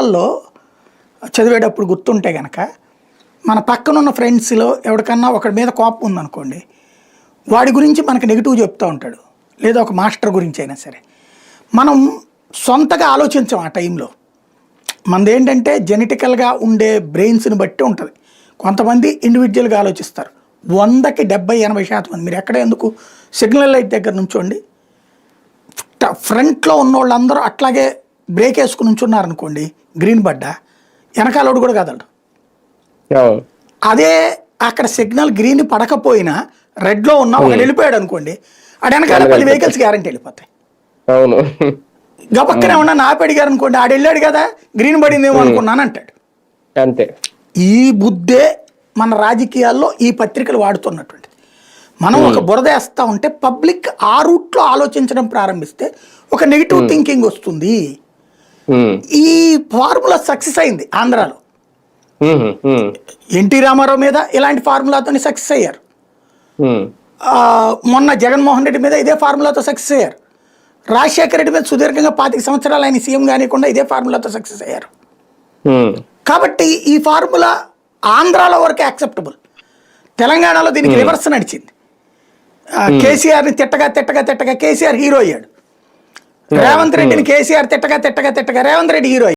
స్కూళ్ళల్లో చదివేటప్పుడు గుర్తుంటే కనుక మన పక్కనున్న ఫ్రెండ్స్లో ఎవరికన్నా ఒకడి మీద కోపం ఉందనుకోండి వాడి గురించి మనకి నెగిటివ్ చెప్తూ ఉంటాడు. లేదా ఒక మాస్టర్ గురించి అయినా సరే. మనం సొంతగా ఆలోచించాం ఆ టైంలో. మనది ఏంటంటే జెనెటికల్గా ఉండే బ్రెయిన్స్ని బట్టి ఉంటుంది. కొంతమంది ఇండివిజువల్గా ఆలోచిస్తారు. వందకి డెబ్బై ఎనభై శాతం మంది. మీరు ఎక్కడ ఎందుకు సిగ్నల్ లైట్ దగ్గర నుంచోండి? ఫ్రంట్లో ఉన్న వాళ్ళందరూ అట్లాగే బ్రేక్ వేసుకుని ఉంచున్నారు అనుకోండి గ్రీన్ బడ్డ? వెనకాలోడు కూడా కదలడు. అదే అక్కడ సిగ్నల్ గ్రీన్ పడకపోయినా రెడ్లో ఉన్న ఒక వెళ్ళిపోయాడు అనుకోండి ఆడ వెనకాల పది వెహికల్స్ గ్యారంటీ వెళ్ళిపోతాయి. అవును. గబక్కనే ఉన్నా నాపి అడిగారు అనుకోండి ఆడు వెళ్ళాడు కదా గ్రీన్ పడిందేమో అనుకున్నాను అంటాడు. అంతే. ఈ బుద్ధే మన రాజకీయాల్లో ఈ పత్రికలు వాడుతున్నటువంటిది. మనం ఒక బురద వేస్తా ఉంటే పబ్లిక్ ఆ రూట్లో ఆలోచించడం ప్రారంభిస్తే ఒక నెగిటివ్ థింకింగ్ వస్తుంది. ఈ ఫార్ములా సక్సెస్ అయింది ఆంధ్రాలో. ఎన్టీ రామారావు మీద ఇలాంటి ఫార్ములాతోని సక్సెస్ అయ్యారు. మొన్న జగన్మోహన్ రెడ్డి మీద ఇదే ఫార్ములాతో సక్సెస్ అయ్యారు. రాజశేఖర రెడ్డి మీద సుదీర్ఘంగా పాతిక సంవత్సరాలు ఆయన సీఎం కానికుండా ఇదే ఫార్ములాతో సక్సెస్ అయ్యారు. కాబట్టి ఈ ఫార్ములా ఆంధ్రాలో వరకే యాక్సెప్టబుల్. తెలంగాణలో దీనికి రివర్స్ నడిచింది. కేసీఆర్ని తిట్టగా తిట్టగా తిట్టగా కేసీఆర్ హీరో అయ్యాడు. రేవంత్ రెడ్డిని కేసీఆర్ తిట్టగా తిట్టగా తిట్టగా రేవంత్ రెడ్డి హీరో